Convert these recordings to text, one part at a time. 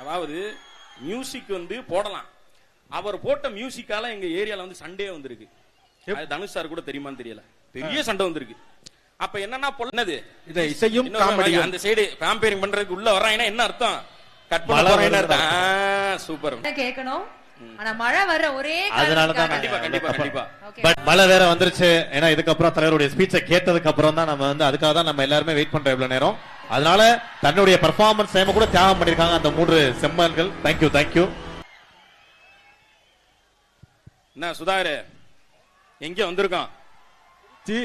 அதாவது மியூசிக் வந்து போடலாம். அவர் போட்ட மியூசிக்கால எங்க ஏரியால வந்து சண்டே வந்திருக்கு. அது தனுஷ் சார் கூட தெரியுமான்னு தெரியல. பெரிய சண்டை வந்திருக்கு. அப்ப என்னன்னா இதை இசையும் அந்த சைடு காம்பேரிங் பண்றதுக்கு உள்ள வர்றாங்கன்னா என்ன அர்த்தம்? கட் பண்ண சூப்பர் கேட்கணும் ஆனா மழை வர்ற ஒரே அதனால தான் கண்டிப்பா கண்டிப்பா கண்டிப்பா. Okay. பட் மழை வேற வந்துருச்சு. ஏன்னா இதுக்கப்புறம் தலைவருடைய ஸ்பீச்சை கேட்டதுக்கு அப்புறம் தான் நம்ம வந்து அதுக்காக தான் நம்ம எல்லாருமே வெயிட் பண்றோம் இவ்வளவு நேரம். அதனால தன்னுடைய பெர்ஃபார்மன்ஸ் டைம் கூட தியாகம் பண்ணிருக்காங்க அந்த மூன்று செம்மல்கள். தேங்க்யூ தேங்க்யூ என்ன சுதாகர்? எங்க வந்திருக்கோம் சி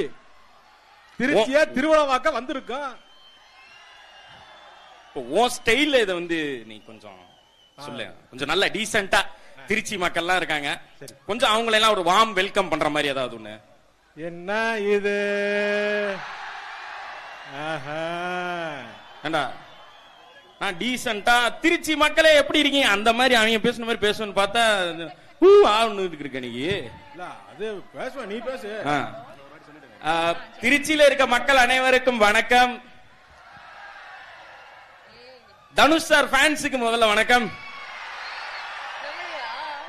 திருச்சியா திருவண்ணாவாக்க வந்திருக்கோம் இப்போ உன் ஸ்டைல்ல இதை வந்து நீ கொஞ்சம் சொல்லு. கொஞ்சம் நல்ல டீசெண்டா திருச்சி மக்கள்லாம் இருக்காங்க. கொஞ்சம் அவங்கள எல்லாம் ஒரு வார்ம் வெல்கம் பண்ற மாதிரி ஏதாவது ஒண்ணு. என்ன இது? ஆஹா. ஏண்டா? நான் டீசெண்டா திருச்சி மக்களே எப்படி இருக்கீங்க? அந்த மாதிரி அவங்க பேசுன மாதிரி பேசுவேன்னு பார்த்தா ஊ ஆன்னு இருக்க நீ. அது பேசுவ நீ பேசு. திருச்சியில இருக்க மக்கள் அனைவருக்கும் வணக்கம். தனுஷ் சார் ஃபேன்ஸுக்கு முதல்ல வணக்கம்.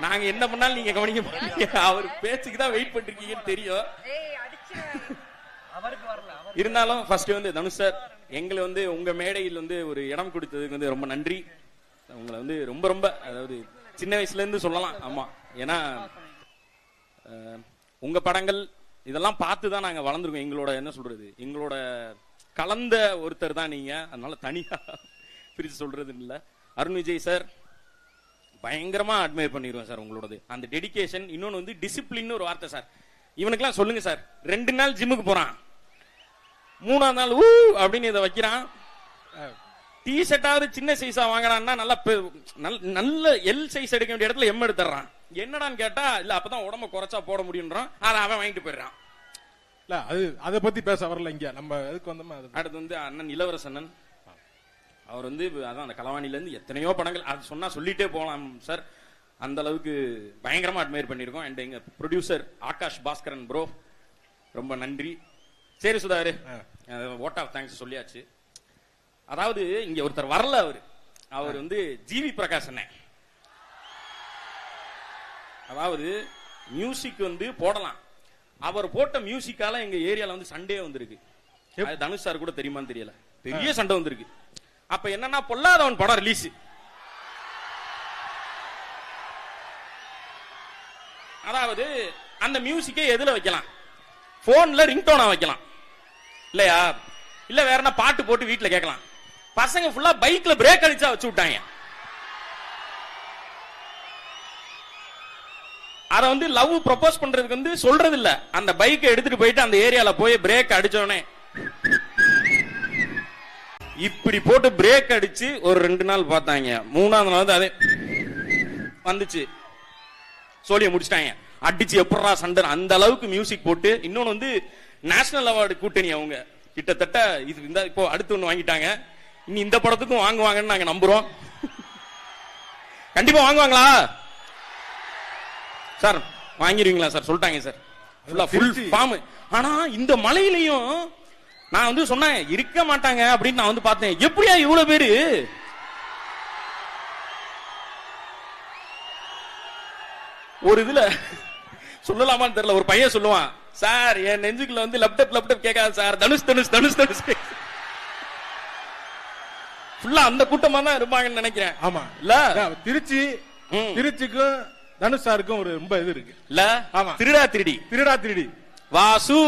நாங்க என்ன பண்ணாலும் நீங்க கவனிக்க மாட்டீங்க. அவர் பேச்சுக்கு தான் வெயிட் பண்ணிருக்கீங்கன்னு தெரியும். இருந்தாலும் ஃபர்ஸ்ட் வந்து தனுஷ் சார் எங்களை வந்து உங்க மேடையில் வந்து ஒரு இடம் கொடுத்ததுக்கு வந்து ரொம்ப நன்றி. உங்களை வந்து ரொம்ப ரொம்ப அதாவது சின்ன வயசுல இருந்து சொல்லலாம். ஆமா. ஏன்னா உங்க படங்கள் இதெல்லாம் பார்த்து தான் நாங்க வளர்ந்துருக்கோம். எங்களோட என்ன சொல்றது? எங்களோட கலந்த ஒருத்தர் தான் நீங்க. அதனால தனியா பிரிச்சு சொல்றது இல்ல அருண் விஜய் சார் பயங்கரமா அட்மையர் பண்ணிடுவேன் சார் உங்களோடது. அந்த டெடிகேஷன் இன்னொன்னு வந்து டிசிப்ளின் ஒரு வார்த்தை சார். இவனுக்கெல்லாம் சொல்லுங்க சார் ரெண்டு நாள் ஜிம்முக்கு போறான். மூணாவது நாள் ஊ அப்படின்னு இதை வைக்கிறான். டி ஷர்ட்டாவது சின்ன சைஸா வாங்குறான்னா நல்லா நல்ல- எல் சைஸ் எடுக்க வேண்டிய இடத்துல எம் எடுத்துறான் என்னடான்னு கேட்டா இல்ல அப்பதான் உடம்ப குறைச்சா போட முடியும்ன்றான். அதை அவன் வாங்கிட்டு போயிடுறான். இல்ல அது அத பத்தி பேச வரல இங்க. நம்ம எதுக்கு வந்தோமா அடுத்து வந்து அண்ணன் இளவரசண்ணன் அவர் வந்து அதான் அந்த கலவாணில இருந்து எத்தனையோ படங்கள் அது சொன்னா சொல்லிட்டே போகலாம் சார். அந்த அளவுக்கு பயங்கரமா அட்மையர் பண்ணியிருக்கோம். அண்ட் எங்க ப்ரொடியூசர் ஆகாஷ் பாஸ்கரன் ப்ரோ ரொம்ப நன்றி. சரி சுதாரு. ஓட் ஆஃப் தேங்க்ஸ் சொல்லியாச்சு. அதாவது இங்க ஒருத்தர் வரல அவரு. அவர் வந்து ஜிவி பிரகாஷ் அண்ணன் அதாவது மியூசிக் வந்து போடலாம். அவர் போட்ட மியூசிக்கால எங்க ஏரியால வந்து சண்டே வந்திருக்கு. தனுஷ் சார் கூட தெரியுமான்னு தெரியல. பெரிய சண்டை வந்திருக்கு. அப்ப என்னன்னா பொல்லாதவன் படம் ரிலீஸ் அதாவது அந்த மியூசிக்கை எதுல வைக்கலாம்? போன்ல ரிங்டோனா வைக்கலாம். இல்லையா? இல்ல வேற என்ன பாட்டு போட்டு வீட்டுல கேட்கலாம். பசங்க ஃபுல்லா பைக்ல பிரேக் அடிச்சா வச்சு விட்டாங்க. அத வந்து லவ் ப்ரொபோஸ் பண்றதுக்கு வந்து சொல்றது இல்ல அந்த பைக்கை எடுத்துட்டு போயிட்டு அந்த ஏரியால போய் பிரேக் அடிச்சோடனே இப்படி போட்டு பிரேக் அடிச்சு ஒரு ரெண்டு நாள் பார்த்தாங்க. மூணாவது நாள் வந்து அதே வந்துச்சு. சோழிய முடிச்சிட்டாங்க. அடிச்சு எப்படா சண்டை? அந்த அளவுக்கு மியூசிக் போட்டு இன்னொன்னு வந்து நேஷனல் அவார்டு கூட்டணி அவங்க. கிட்டத்தட்ட இது இந்த இப்போ அடுத்து ஒண்ணு வாங்கிட்டாங்க. இனி இந்த படத்துக்கும் வாங்குவாங்கன்னு நாங்க நம்புறோம். கண்டிப்பா வாங்குவாங்களா? சார் வாங்கிடுவீங்களா சார்? சொல்லிட்டாங்க சார். ஃபுல். ஃபார்ம் ஆனா இந்த மலையிலையும் நான் வந்து சொன்னேன் இருக்க மாட்டாங்க அப்படின்னு நான் வந்து பார்த்தேன். எப்படியா இவ்வளவு பேரு? ஒரு இதுல சொல்லலாமான்னு தெரியல ஒரு பையன் சொல்லுவான் சார் என் நெஞ்சுக்குள்ள வந்து லப்டப் லப்டப் கேட்காது சார். தனுஷ் தனுஷ் தனுஷ் தனுஷ். ஃபுல்லா அந்த கூட்டமா தான் இருப்பாங்கன்னு நினைக்கிறேன். ஆமா. இல்ல? திருச்சி. திருச்சிக்கும் தனுஷ் சாருக்கும் ஒரு ரொம்ப இது இருக்கு. இல்ல? ஆமா. திருடா திருடி. திருடா திருடி. வாசு.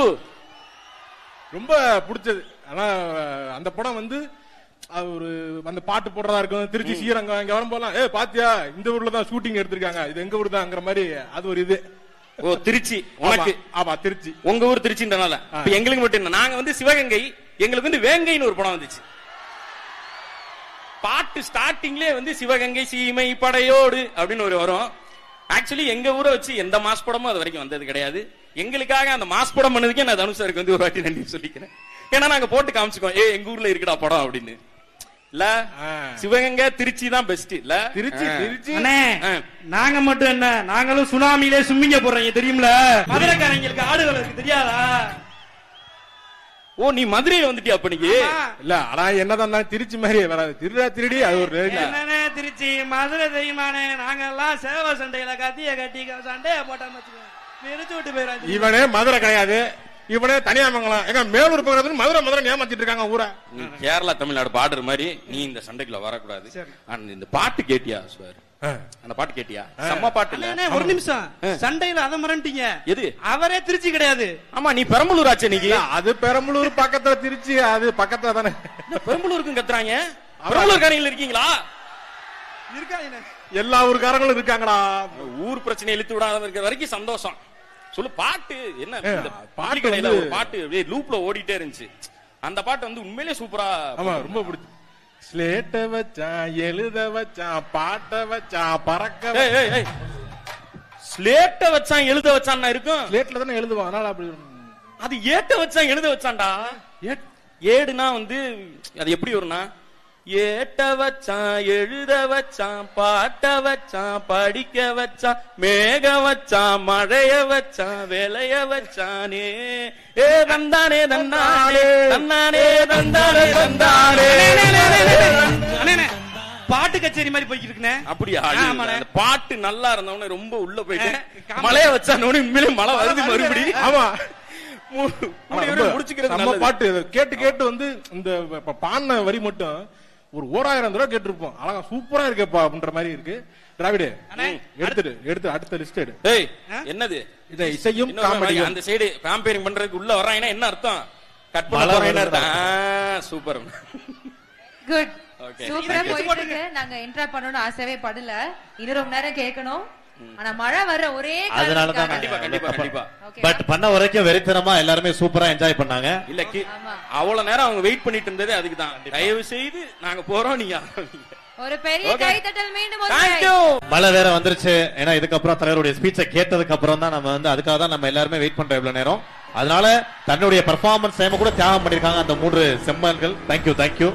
ரொம்ப பிடிச்சது. ஆனா அந்த படம் வந்து அது ஒரு அந்த பாட்டு போடுறதா இருக்கும் திருச்சி ஸ்ரீரங்கம் இங்க வரும் போலாம் ஏ பாத்தியா? இந்த ஊர்ல தான் ஷூட்டிங் எடுத்திருக்காங்க. இது எங்க ஊர் தான்ங்கிற மாதிரி அது ஒரு இது. ஓ திருச்சி. உனக்கு? ஆமா, ஆமா திருச்சி. உங்க ஊர் திருச்சின்றனால. எங்களுக்கு மட்டும் என்ன நாங்க வந்து சிவகங்கை எங்களுக்கு வந்து வேங்கைன்னு ஒரு படம் வந்துச்சு. பாட்டு ஸ்டார்டிங்லயே வந்து சிவகங்கை சீமை படையோடு அப்படின்னு ஒரு வரும். ஆக்சுவலி எங்க ஊரை வச்சு எந்த மாஸ் படமும் அது வரைக்கும் வந்தது கிடையாது. எங்களுக்காக அந்த மாஸ் படம் பண்ணதுக்கே நான் தனுஷ் சாருக்கு வந்து ஒரு வாட்டி நன்றி சொல்லிக்கிறேன். ஏன்னா நாங்க போட்டு காமிச்சுக்கோம் ஏ எங்க ஊர்ல இருக்குடா படம் அப்படின்னு. இல்ல. சிவகங்கை திருச்சி தான் பெஸ்ட் இல்ல? திருச்சி. திருச்சி. நாங்க மட்டும் என்ன நாங்களும் சுனாமியிலே சும்மிங்க போடுறீங்க தெரியும்ல மதுரைக்காரங்களுக்கு ஆடுகளுக்கு தெரியாதா? ஓ நீ மதுரையில வந்துட்டியா அப்ப நீ இல்ல ஆனா என்னதான் திருச்சி மாதிரி வராது. திருடா திருடி அது ஒரு திருச்சி மதுரை தெரியுமானே நாங்க எல்லாம் சேவை சண்டையில கத்திய கட்டி சண்டைய போட்டோம் வச்சுக்கோங்க. இவனே மதுரை கிடையாது. இவனே தனியாமங்கலம் எங்க மேலூர் பக்கத்துல மதுரை மதுரை ஏமாத்திட்டு இருக்காங்க ஊரை. நீ கேரளா தமிழ்நாடு பாடுற மாதிரி நீ இந்த சண்டைக்குள்ள வரக்கூடாது. ஆனா இந்த பாட்டு கேட்டியா சார் அந்த பாட்டு கேட்டியா? செம்ம பாட்டு ஒரு நிமிஷம். சண்டையில அதை மறந்துட்டீங்க. எது? அவரே திருச்சி கிடையாது. ஆமா நீ பெரம்பலூர் ஆச்சு நீங்க அது பெரம்பலூர் பக்கத்துல திருச்சி அது பக்கத்துல தானே. பெரம்பலூருக்கும் கத்துறாங்க? பெரம்பலூர்காரங்க இருக்கீங்களா? இருக்காங்க எல்லா ஊருக்காரங்களும் இருக்காங்கடா. ஊர் பிரச்சனை இழுத்து விடாத இருக்கிற வரைக்கும் சந்தோஷம். சொல்லு பாட்டு. என்ன பாட்டு கடையில ஒரு பாட்டு அப்படியே லூப்ல ஓடிட்டே இருந்துச்சு. அந்த பாட்டு வந்து உண்மையிலேயே சூப்பரா ஆமா ரொம்ப பிடிச்சி. ஸ்லேட்ட வச்சான் எழுத வச்சான் பாட்ட வச்சான் பறக்க. ஸ்லேட்ட வச்சான் எழுத வச்சான்னா இருக்கும்? ஸ்லேட்ல தானே எழுதுவான். அதனால அப்படி அது ஏட்ட வச்சான் எழுத வச்சான்டா? ஏடுனா வந்து அது எப்படி வரும்னா ஏட்ட வச்சான் எழுத வச்சான் பாட்ட வச்சான் படிக்க வச்சான் மேக வச்சான் மழைய வச்சான் விளைய வச்சானே ஏ தந்தானே தந்தானே தந்தானே தந்தானே தந்தானே. பாட்டு கச்சேரி மாதிரி போய்க்கிட்டு இருக்குண்ணே. அப்படியா? பாட்டு நல்லா இருந்தவனே ரொம்ப உள்ள போயிட்டு காமெடி. மழைய வச்சானோட உண்மையிலே மழை வருது மறுபடி. ஆமா. முடிச்சுக்கிறது நம்ம. பாட்டு. கேட்டு கேட்டு வந்து இந்த பாடின வரி மட்டும் ஒரு ஓராயிரம் தடவை கேட்டிருப்போம். அழகா சூப்பரா இருக்கேப்பா அப்படின்ற மாதிரி இருக்கு. டிராவிடு அண்ணே, எடுத்துடு எடுத்து அடுத்த லிஸ்ட் எடு. என்னது? இதை இசையும் இன்னொரு அந்த சைடு காம்பேரிங் பண்றதுக்கு உள்ள வர்றாங்கன்னா என்ன அர்த்தம்? கட் பண்ண போறேன்னு. அர்த்தம். Super good. சூப்பரா போயிட்டு நாங்க இன்டர் பண்ணணும்னு ஆசையே படல. இன்னும் ரொம்ப நேரம் கேட்கணும். ஆனா மழை வர்ற ஒரே அதனால தான் கண்டிப்பா கண்டிப்பா. பட் பண்ண வரைக்கும் வெறித்தனமா எல்லாருமே சூப்பரா என்ஜாய் பண்ணாங்க. இல்ல. அவ்வளவு நேரம் அவங்க வெயிட் பண்ணிட்டு இருந்ததே அதுக்கு தான் தயவு செய்து நாங்க போறோம் நீங்க ஆரம்பிங்க. ஒரு பெரிய மீண்டும் ஒரு. மழை வேற வந்துருச்சு. ஏன்னா இதுக்கப்புறம் தலைவருடைய ஸ்பீச்சை கேட்டதுக்கு அப்புறம் தான் நம்ம வந்து அதுக்காக தான் நம்ம எல்லாருமே வெயிட் பண்றோம் இவ்வளவு நேரம். அதனால தன்னுடைய பெர்ஃபார்மன்ஸ் டைம் கூட தியாகம் பண்ணிருக்காங்க அந்த மூன்று செம்மல்கள். Thank you thank you